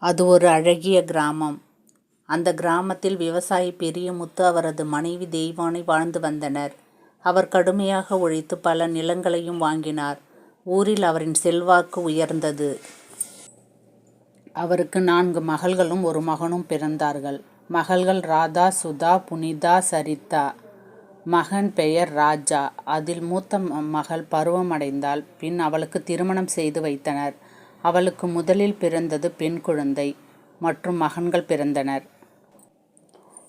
அது ஒரு அழகிய கிராமம். அந்த கிராமத்தில் விவசாயி பெரியமுத்து அவரது மனைவி தெய்வானை வாழ்ந்து வந்தனர். அவர் கடுமையாக உழைத்து பல நிலங்களையும் வாங்கினார். ஊரில் அவரின் செல்வாக்கு உயர்ந்தது. அவருக்கு நான்கு மகள்களும் ஒரு மகனும் பிறந்தார்கள். மகள்கள் ராதா சுதா புனிதா சரிதா. மகன் பெயர் ராஜா. அதில் மூத்த மகள் பருவமடைந்தால் பின் அவளுக்கு திருமணம் செய்து வைத்தனர். அவளுக்கு முதலில் பிறந்தது பெண் குழந்தை. மற்றும் மகன்கள் பிறந்தனர்.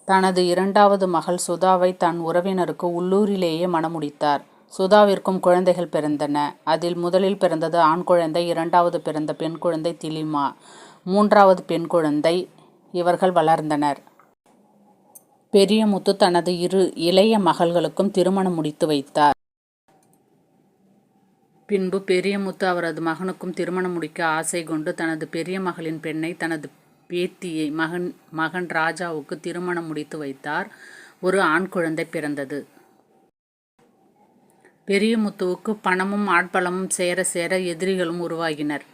தனது இரண்டாவது மகள் சுதாவை தன் உறவினருக்கு உள்ளூரிலேயே மணமுடித்தார். சுதாவிற்கும் குழந்தைகள் பிறந்தன. அதில் முதலில் பிறந்தது ஆண் குழந்தை. இரண்டாவது பிறந்த பெண் குழந்தை திலிமா. மூன்றாவது பெண் குழந்தை. இவர்கள் வளர்ந்தனர். பெரியமுத்து தனது இரு இளைய மகள்களுக்கும் திருமணம் முடித்து வைத்தார். பின்பு பெரியமுத்து அவரது மகனுக்கும் திருமணம் முடிக்க ஆசை கொண்டு தனது பெரிய மகளின் பெண்ணை தனது பேத்தியை மகன் மகன் ராஜாவுக்கு திருமணம் முடித்து வைத்தார். ஒரு ஆண் குழந்தை பிறந்தது. பெரியமுத்துவுக்கு பணமும் ஆட்பலமும் சேர சேர எதிரிகளும் உருவாகினர்.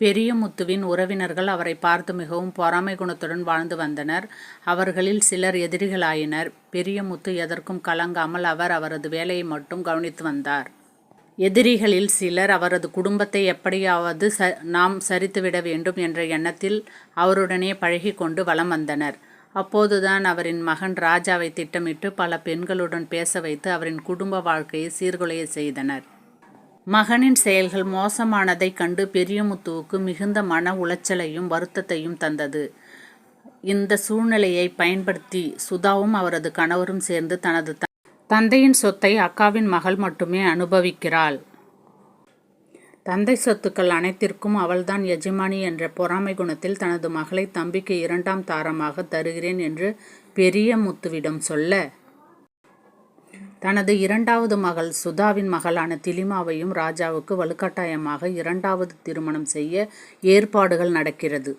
பெரியமுத்துவின் உறவினர்கள் அவரை பார்த்து மிகவும் பொறாமை குணத்துடன் வாழ்ந்து வந்தனர். அவர்களில் சிலர் எதிரிகளாயினர். பெரியமுத்து எதற்கும் கலங்காமல் அவர் அவரது வேலையை மட்டும் கவனித்து வந்தார். எதிரிகளில் சிலர் அவரது குடும்பத்தை எப்படியாவது ச நாம் சரித்துவிட வேண்டும் என்ற எண்ணத்தில் அவருடனே பழகி கொண்டு வலம் வந்தனர். அப்போதுதான் அவரின் மகன் ராஜாவை திட்டமிட்டு பல பெண்களுடன் பேச வைத்து அவரின் குடும்ப வாழ்க்கையை சீர்குலைய செய்தனர். மகனின் செயல்கள் மோசமானதைக் கண்டு பெரியமுத்துவுக்கு மிகுந்த மன உளைச்சலையும் வருத்தத்தையும் தந்தது. இந்த சூழ்நிலையை பயன்படுத்தி சுதாவும் அவரது கணவரும் சேர்ந்து தனது தந்தையின் சொத்தை அக்காவின் மகள் மட்டுமே அனுபவிக்கிறாள். தந்தை சொத்துக்கள் அனைத்திற்கும் அவள்தான் எஜமானி என்ற பொறாமை குணத்தில் தனது மகளை தம்பிக்கு இரண்டாம் தாரமாக தருகிறேன் என்று பெரிய முத்துவிடம் சொல்ல, தனது இரண்டாவது மகள் சுதாவின் மகளான திலிமாவையும் ராஜாவுக்கு வலுக்கட்டாயமாக இரண்டாவது திருமணம் செய்ய ஏற்பாடுகள் நடக்கிறது.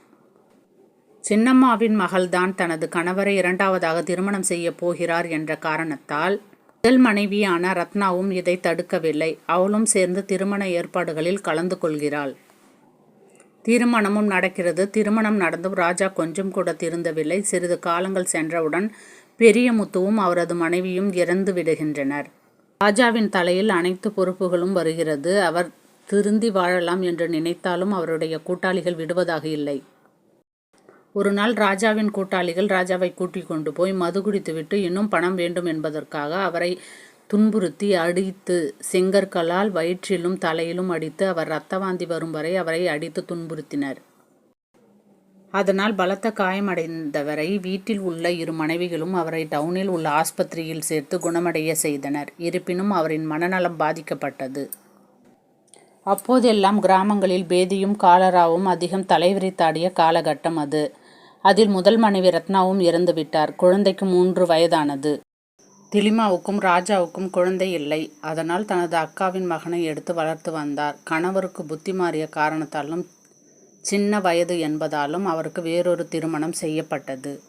சின்னம்மாவின் மகள்தான் தனது கணவரை இரண்டாவதாக திருமணம் செய்யப் போகிறார் என்ற காரணத்தால் முதல் மனைவியான ரத்னாவும் இதை தடுக்கவில்லை. அவளும் சேர்ந்து திருமண ஏற்பாடுகளில் கலந்து கொள்கிறாள். திருமணமும் நடக்கிறது. திருமணம் நடந்தும் ராஜா கொஞ்சம் கூட திருந்தவில்லை. சிறிது காலங்கள் சென்றவுடன் பெரியமுத்துவும் அவரது மனைவியும் இறந்து விடுகின்றனர். ராஜாவின் தலையில் அனைத்து பொறுப்புகளும் வருகிறது. அவர் திருந்தி வாழலாம் என்று நினைத்தாலும் அவருடைய கூட்டாளிகள் விடுவதாக இல்லை. ஒரு நாள் ராஜாவின் கூட்டாளிகள் ராஜாவை கூட்டிக் கொண்டு போய் மது குடித்துவிட்டு இன்னும் பணம் வேண்டும் என்பதற்காக அவரை துன்புறுத்தி அடித்து செங்கற்களால் வயிற்றிலும் தலையிலும் அடித்து அவர் ரத்தவாந்தி வரும் வரை அவரை அடித்து துன்புறுத்தினர். அதனால் பலத்த காயமடைந்தவரை வீட்டில் உள்ள இரு மனைவிகளும் அவரை டவுனில் உள்ள ஆஸ்பத்திரியில் சேர்த்து குணமடைய செய்தனர். இருப்பினும் அவரின் மனநலம் பாதிக்கப்பட்டது. அப்போதெல்லாம் கிராமங்களில் பேதியும் காலராவும் அதிகம் தலைவிரித்தாடிய காலகட்டம் அது. அதில் முதல் மனைவி ரத்னாவும் இறந்துவிட்டார். குழந்தைக்கு மூன்று வயதானது. திலிமாவுக்கும் ராஜாவுக்கும் குழந்தை இல்லை. அதனால் தனது அக்காவின் மகனை எடுத்து வளர்த்து வந்தார். கணவருக்கு புத்தி மாறிய காரணத்தாலும் சின்ன வயது என்பதாலும் அவருக்கு வேறொரு திருமணம் செய்யப்பட்டது.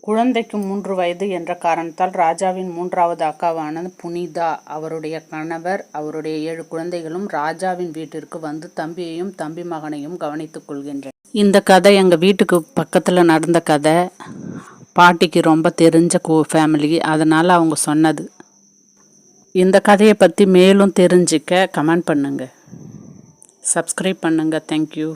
குழந்தைக்கு மூன்று வயது என்ற காரணத்தால் ராஜாவின் மூன்றாவது அக்காவான புனிதா அவருடைய கணவர் அவருடைய ஏழு குழந்தைகளும் ராஜாவின் வீட்டிற்கு வந்து தம்பியையும் தம்பி மகனையும் கவனித்துக் கொள்கின்றனர். இந்த கதை எங்கள் வீட்டுக்கு பக்கத்தில் நடந்த கதை. பாட்டிக்கு ரொம்ப தெரிஞ்ச கு ஃபேமிலி அதனால் அவங்க சொன்னது. இந்த கதையை பற்றி மேலும் தெரிஞ்சிக்க கமெண்ட் பண்ணுங்கள் சப்ஸ்கிரைப் பண்ணுங்கள் தேங்க்யூ